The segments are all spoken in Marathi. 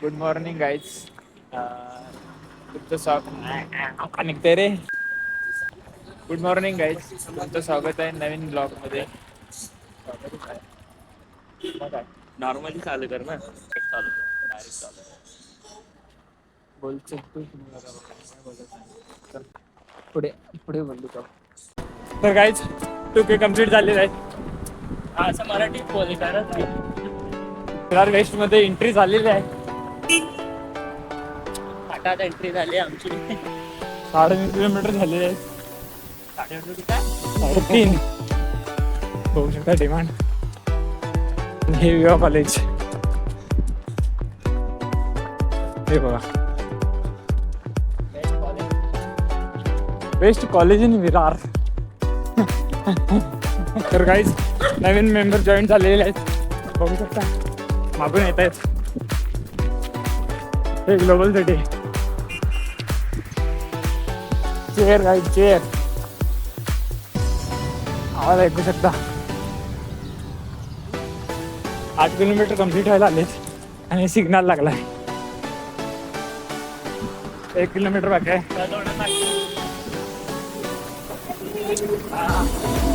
गुड मॉर्निंग गाईज तुमचं स्वागत निघते रे गुड मॉर्निंग गाईज तुमचं स्वागत आहे नवीन ब्लॉगमध्ये. नॉर्मली चालू कर ना. चालू डायरेक्ट चालू तू चल, पुढे पुढे बोलू का तर गाईज टू के कंप्लीट झालेला आहे. हा, असं मराठी बोल विरार वेस्टमध्ये एंट्री झालेली आहे. हठात एंट्री झाली आमची. साडेतीन किलोमीटर झालेले आहे साडेतीन बघू शकता डिमांड हे विवा कॉलेज हे बघा. बेस्ट कॉलेज इन विरार तर काहीच नवीन मेंबर जॉईन झालेले आहेत. बघू शकता. मागून येत आहेत. हे global city chair guide chair आवाज ऐकू शकता. आठ किलोमीटर कंप्लीट व्हायला आलेत आणि सिग्नल लागलाय. एक किलोमीटर बाकी आहे.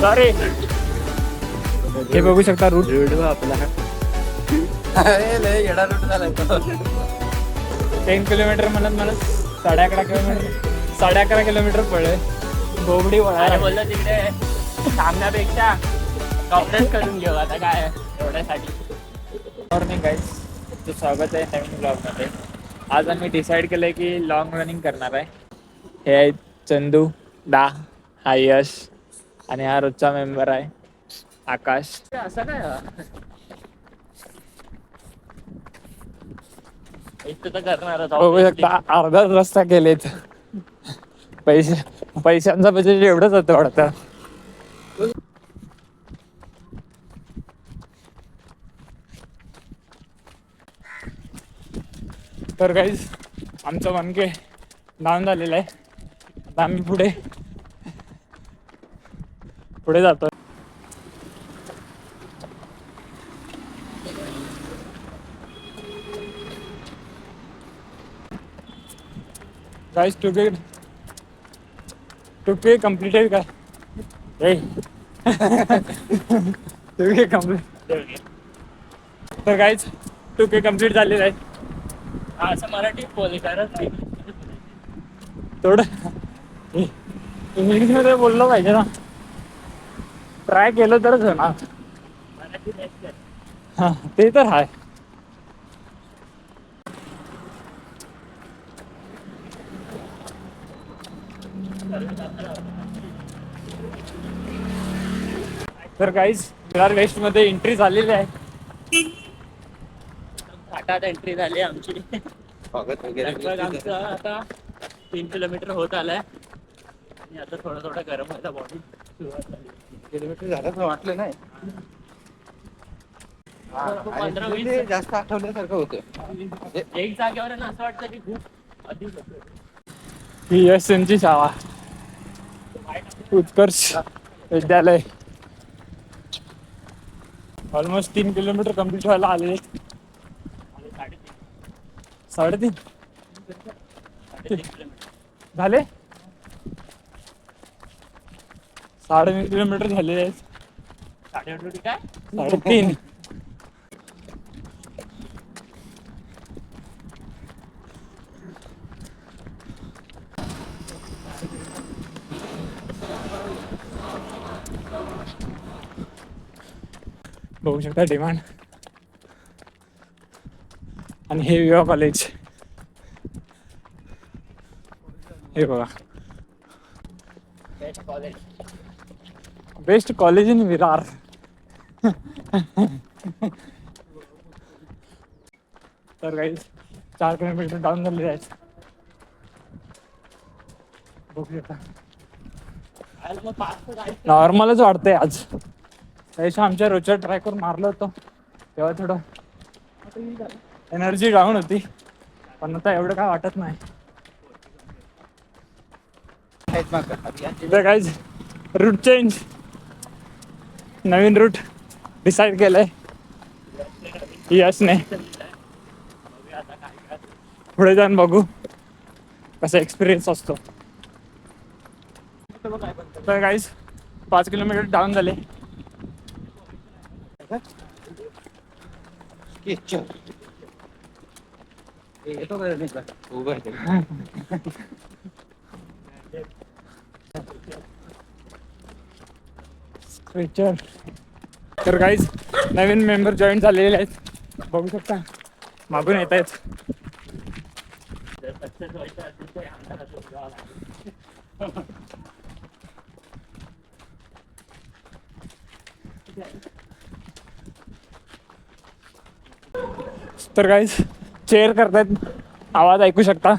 सॉरी हे बघू शकता रूट व्हिडिओ आपला टेन किलोमीटर म्हणत म्हणत साडे अकरा किलोमीटर साडे अकरा किलोमीटर पडले बोबडी अरे वळायला बोललो तिकडे थांबण्यापेक्षा कॉपरेट करून घेऊ आता काय एवढ्यासाठी. मॉर्निंग गाईज तुमचं स्वागत आहे नवीन ब्लॉगमध्ये आज आम्ही डिसाईड केलं की लॉंग रनिंग करणार आहे. हे आहेत चंदू डा हा यश आणि हा रोजचा मेंबर आहे आकाश. असं काय इथं तर करणारच बघू शकता अर्धा रस्ता केलेत. पैसे पैशांचा बजेट एवढंच होतं वाटतं. तर काहीच आमचं मनके डाऊन झालेलं आहे. आता आम्ही पुढे पुढे जातो guys two K two K completed का ए टू के कंप्लीट तर काहीच टू के कंप्लीट झालेलं आहे हा, असं मराठी बोल कारण थोडं. इंग्लिशमध्ये बोललं पाहिजे ना. ट्राय केलं तरच होणार. आहे. हा ते तर आहे तर काहीच विरार वेस्टमध्ये एंट्री झालेली आहे. हठात एंट्री झाली आमची. लगभग आमचं आता तीन किलोमीटर होत आलंय. आणि आता थोडं थोडं गरम व्हायला बॉडी सुरुवात झाली. किलोमीटर झालं तर वाटलं नाही. पंधरा वीस जास्त आठवल्यासारखं होतं. एक जागेवर आहे ना असं वाटतं की खूप अधिक होतं ही एस एमची शाळा. उत्कर्ष विद्यालय. ऑलमोस्ट तीन किलोमीटर कंप्लीट व्हायला आले साडेतीन. झाले? साडेतीन किलोमीटर झाले. आहेत साडेतीन. बघू शकता डिमांड आणि हे विवा कॉलेज हे बघा. बेस्ट कॉलेज इन विरार तर काही चार किलोमीटर डाऊन झालेले आहेत बघू शकता जायचं. नॉर्मलच वाटतंय आज. त्याच्या आमच्या रोजच्या ट्राय करून मारलं होतं. तेव्हा थोडं एनर्जी डाऊन होती. पण आता एवढं काय वाटत नाही. इथं काहीच रूट चेंज नवीन रूट डिसाईड केलंय. यशने. बघूया पुढे जाऊन बघू कसा एक्सपिरियन्स असतो. तर काहीच पाच किलोमीटर डाऊन झाले. येतो का नाही का? उभं आहे. स्ट्रेचर तर काहीच नवीन मेंबर जॉईन झालेले आहेत. बघू शकता. मागून येत आहेत. तर काहीच चेअर करतायत. आवाज ऐकू शकता?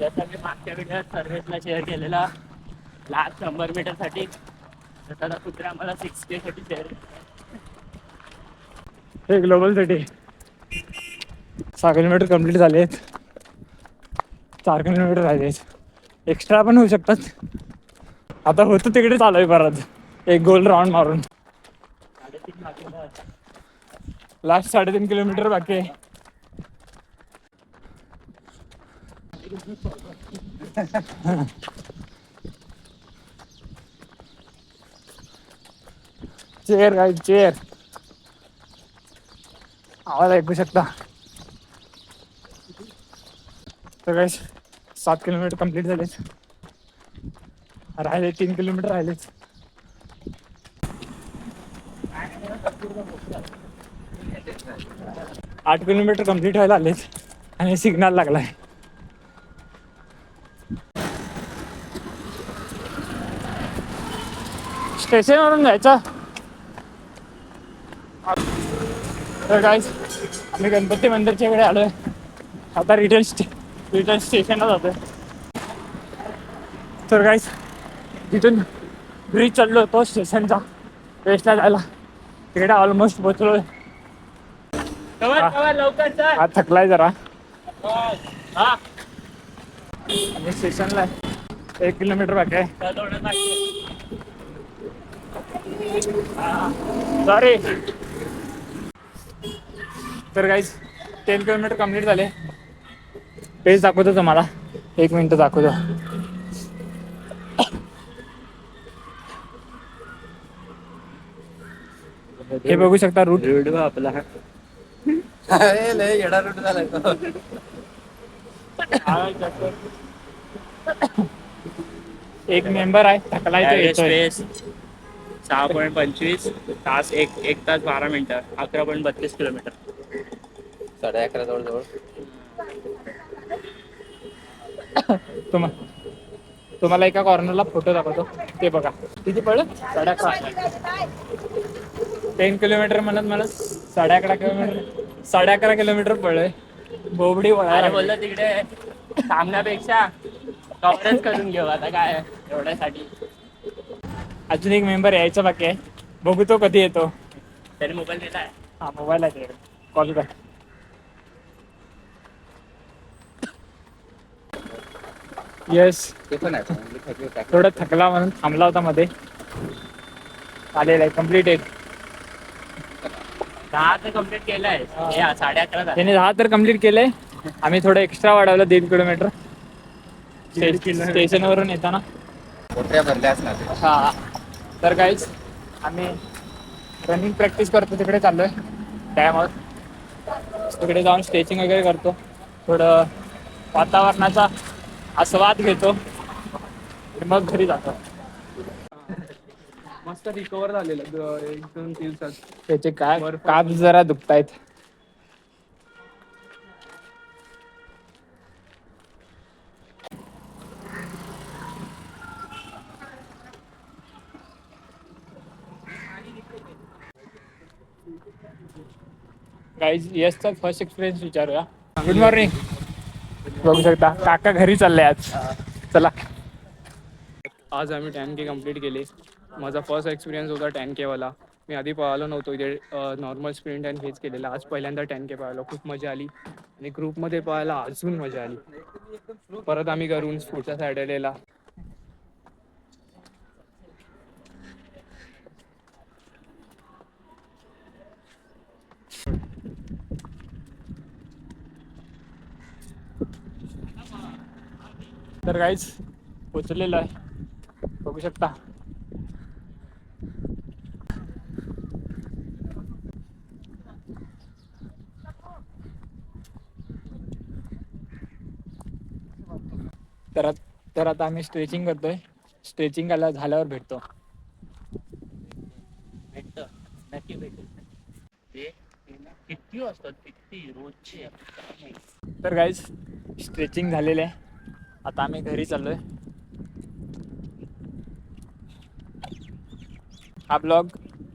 जसं मी मागच्या व्हिडिओत सर्व्हिसला शेअर केलेला लास्ट शंभर मीटरसाठी आता कुत्रे आम्हाला सिक्स के साठी शेअर हे ग्लोबल सिटी सहा किलोमीटर कंप्लीट झाले आहेत. चार किलोमीटर राहिले आहेत. एक्स्ट्रा पण होऊ शकतात. आता होतं तिकडे चालू आहे परत. एक गोल राऊंड मारून. लास्ट साडेतीन किलोमीटर बाकी आहे. चेअर काय चेअर आवाज ऐकू शकता. तर काय सात किलोमीटर कंप्लीट झालेच राहिले तीन किलोमीटर राहिलेच आठ किलोमीटर कंप्लीट व्हायला आलेत आणि सिग्नल लागलाय. स्टेशनवरून जायचं. तर काय आम्ही गणपती मंदिरच्या इकडे आलोय. आता रिटर्न स्टे रिटर्न स्टेशनला जातोय. तर काय तिथून ब्रिज चाललो होतो स्टेशनचा वेस्टला जायला. तिकडे ऑलमोस्ट पोचलोय हा. थकलाय जरा. हा. आणि स्टेशनला. एक किलोमीटर बाकी आहे. सॉरी तर काहीच टेन किलोमीटर कंप्लीट झाले. पेज दाखवतो तुम्हाला. एक मिनिट दाखवतो. हे बघू शकता रूट व्हिडिओ आपला अरे, लय येडा रूट झालाय तो. एक मेंबर आहे थकलाय तो येतोय. स्पेस सहा पॉईंट पंचवीस तास एक एक तास बारा मिनिटं अकरा पॉईंट बत्तीस किलोमीटर साडे अकरा जवळ जवळ. तुम्हा तुम्हाला एका कॉर्नरला फोटो दाखवतो. ते बघा. किती पडलं? साडे अकरा. टेन किलोमीटर म्हणत म्हणत साडे अकरा किलोमीटर साडे अकरा किलोमीटर पडलोय. बोबडी अरे वळायला बोललो तिकडे. थांबण्यापेक्षा कव्हरच करून घेऊ आता काय एवढ्यासाठी. अजून एक मेंबर यायचा बाकी आहे. बघू तो कधी येतो. त्याने मोबाईल दिलाय हा मोबाईल आहे कॉल कर. येस ते पण आहे. थोडं थकला म्हणून थांबला होता मध्ये. आलेला आहे कंप्लीट आहे. दहा तर कंप्लीट केलंय. हे साडे अकरा झाले. त्याने दहा तर कंप्लीट केलंय. आम्ही थोडं एक्स्ट्रा वाढवलं दीड किलोमीटर दीड किलोमीटर. स्टेशनवरून येताना. भरल्या असणार. हा. तर काहीच आम्ही रनिंग प्रॅक्टिस करतो तिकडे चाललोय. डॅमवर तिकडे जाऊन स्ट्रेचिंग वगैरे करतो. थोडं वातावरणाचा आस्वाद घेतो. आणि मग घरी जातो. मस्त रिकवर झालेलं एक दोन दिवसात. त्याचे काय काप जरा दुखतायत. गाईज येसचा फर्स्ट एक्सपिरियन्स विचारूया. गुड मॉर्निंग बघू शकता काका घरी चालले आज. चला. आज आम्ही टेन के कंप्लीट केले. माझा फर्स्ट एक्सपिरियन्स होता टेन केवाला मी आधी पळालो नव्हतो इथे नॉर्मल स्प्रिंट आणि हेच केलेलं. आज पहिल्यांदा टेन के पळालो. खूप मजा आली. आणि ग्रुपमध्ये पळायला अजून मजा आली. परत आम्ही करून पुढच्या सॅटर्डेला तर काहीच पोचलेलं आहे. बघू शकता. तर आत- तर आता आम्ही स्ट्रेचिंग करतोय. स्ट्रेचिंग आला झाल्यावर भेटतो. भेटत. नक्की भेटेल ते किती वाजतात किती? रोजचे. काय माहीत. तर गाईज स्ट्रेचिंग झालेलं आहे. आता आम्ही घरी चाललोय. हा ब्लॉग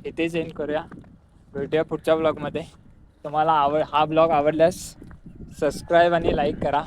इथेच एंड करूया. भेटूया पुढच्या ब्लॉगमध्ये तुम्हाला आवड हा ब्लॉग आवडल्यास सबस्क्राईब आणि लाईक करा.